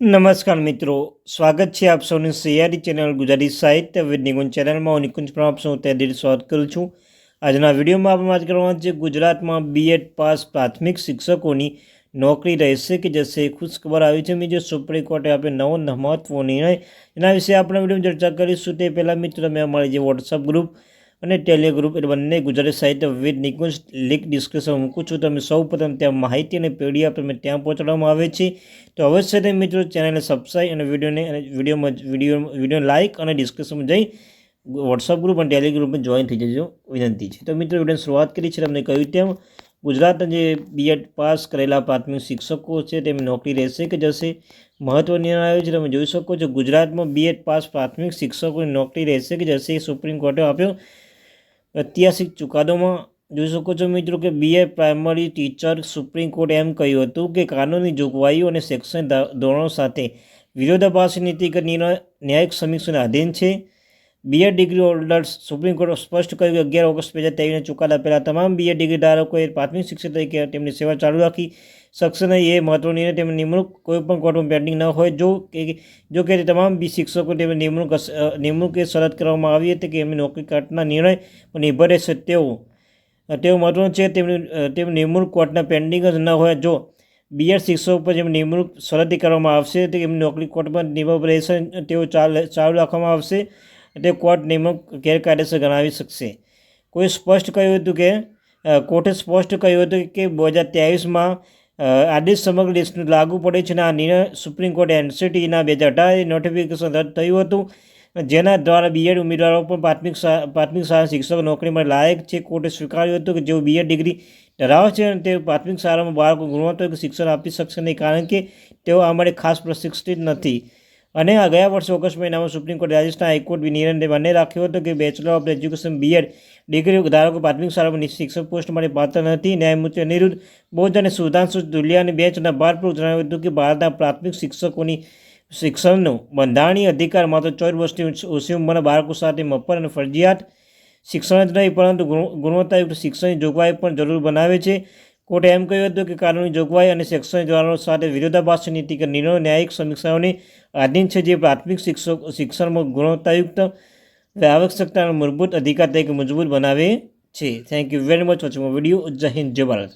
નમસ્કાર મિત્રો, સ્વાગત છે આપ સૌની સૈયારી ચેનલ ગુજરાતી સાહિત્ય વિદ ચેનલમાં હું નિકુંજ પ્રમાપ છું સૌ દિલ સ્વાગત કરું છું. આજના વિડીયોમાં આપણે વાત કરવાનું છે ગુજરાતમાં બીએડ પાસ પ્રાથમિક શિક્ષકોની નોકરી રહેશે કે જશે ખુશખબર આવી છે મિત્રો. સુપ્રીમ કોર્ટે આપે નવો મહત્વનો નિર્ણય એના વિશે આપણે વિડીયોમાં ચર્ચા કરીશું. તે પહેલાં મિત્રો મેં અમારી જે વોટ્સઅપ ગ્રુપ અને ટેલિગ્રુપ એ બંને ગુજરાતી સાહિત્ય વિવિધ નિકુંજ લિંક ડિસ્ક્રિપ્શન મૂકું છું. તમે સૌ પ્રથમ ત્યાં માહિતી અને પીડીએફ તમે ત્યાં પહોંચાડવામાં આવે છે. તો અવશ્ય તમે મિત્રો ચેનલને સબસ્ક્રાઈબ અને વિડીયોને અને વિડીયોમાં વીડિયો વીડિયો લાઇક અને ડિસ્ક્રિપ્શનમાં જઈ વોટ્સઅપ ગ્રુપ અને ટેલિગ્રુપમાં જોઈન થઈ જજો. વિનંતી છે. તો મિત્રો વિડીયોની શરૂઆત કરી છે તમને કહ્યું તેમ ગુજરાતના જે બીએડ પાસ કરેલા પ્રાથમિક શિક્ષકો છે તેમની નોકરી રહેશે કે જશે? મહત્વ નિર્ણય છે. તમે જોઈ શકો છો ગુજરાતમાં બીએડ પાસ પ્રાથમિક શિક્ષકોની નોકરી રહેશે કે જશે સુપ્રીમ કોર્ટે આપ્યો. ઐતિહાસિક ચુકાદોમાં જોઈ શકો છો મિત્રો કે બીએ પ્રાઇમરી ટીચર સુપ્રીમ કોર્ટે એમ કહ્યું હતું કે કાનૂની જોગવાઈઓ અને શૈક્ષણિક ધોરણો સાથે વિરોધાભાસી નિર્ણય ન્યાયિક સમીક્ષાને આધીન છે. બીએડ ડિગ્રી હોલ્ડર્સ સુપ્રીમ કોર્ટે સ્પષ્ટ કર્યું કે અગિયાર ઓગસ્ટ બે હજાર ત્રેવીસને ચુકાદા પહેલાં તમામ બીએડ ડિગ્રી ધારકોએ પ્રાથમિક શિક્ષક તરીકે તેમની સેવા ચાલુ રાખી. શકશે નહીં એ મહત્વની નિર્ણય તેમની નિમણૂક કોઈપણ કોર્ટમાં પેન્ડિંગ ન હોય. જો કે જો કે તમામ બી શિક્ષકો તેમની નિમણૂક નિમણૂક એ શરત કરવામાં આવી હતી કે એમની નોકરી કાટના નિર્ણય નિર્ભર રહેશે તેઓ. તેઓ મહત્વનું છે તેમની તેમની નિમણૂક કોર્ટના પેન્ડિંગ જ ન હોય. જો બીએડ શિક્ષકો પર જેમ નિમણૂક શરતી કરવામાં આવશે તો એમની નોકરી કોર્ટમાં નિર્ભર રહેશે, તેઓ ચાલુ રાખવામાં આવશે. તે કોર્ટ નિમણૂક ગેરકાયદેસર ગણાવી શકશે. કોઈ સ્પષ્ટ કહ્યું હતું કે કોર્ટે સ્પષ્ટ કહ્યું હતું કે બે હજાર ત્રેવીસમાં આદેશ સમગ્ર દેશનું લાગુ પડે છે અને આ નિર્ણય સુપ્રીમ કોર્ટે એનસીટીના બે હજાર અઢાર નોટિફિકેશન રદ થયું હતું. જેના દ્વારા બીએડ ઉમેદવારો પણ પ્રાથમિક પ્રાથમિક શાળા શિક્ષક નોકરી માટે લાયક છે. કોર્ટે સ્વીકાર્યું હતું કે જેઓ બીએડ ડિગ્રી ધરાવે છે અને તે પ્રાથમિક શાળામાં બાળકો ગુણવત્તા શિક્ષણ આપી શકશે નહીં, કારણ કે તેઓ આ માટે ખાસ પ્રશિક્ષિત નથી. અને આ ગયા વર્ષે ઓગસ્ટ મહિનામાં સુપ્રીમ કોર્ટ રાજસ્થાન હાઈકોર્ટ નિર્ણય બંને રાખ્યો હતો કે bachelor of education BEd degree ધારકો પ્રાથમિક શાળામાં શિક્ષક પોસ્ટ માટે પાત્ર નથી. ન્યાયમૂર્તિ અનિરુદ્ધ બોધ અને સુધાંશુ દુલિયાની બેચના ભારપૂર્વક જણાવ્યું હતું કે ભારતના પ્રાથમિક શિક્ષકોની શિક્ષણનો બંધારણીય અધિકાર માત્ર ચૌદ વર્ષની ઓછી ઉંમરના બાળકો સાથે મફત અને ફરજિયાત શિક્ષણ જ નહીં, પરંતુ ગુણવત્તાયુક્ત શિક્ષણની જોગવાઈ પણ જરૂર બનાવે છે. કોર્ટે એમ કહ્યું હતું કે કાનૂની જોગવાઈ અને શૈક્ષણિક ધોરણો સાથે વિરોધાભાસ નીતિ કે નિર્ણયો ન્યાયિક સમીક્ષાઓની આધીન છે જે પ્રાથમિક શિક્ષક શિક્ષણમાં ગુણવત્તાયુક્ત આવશ્યકતાનો મૂળભૂત અધિકાર તરીકે મજબૂત બનાવે છે. Thank you very much watching video Jai Hind, Jai Bharat.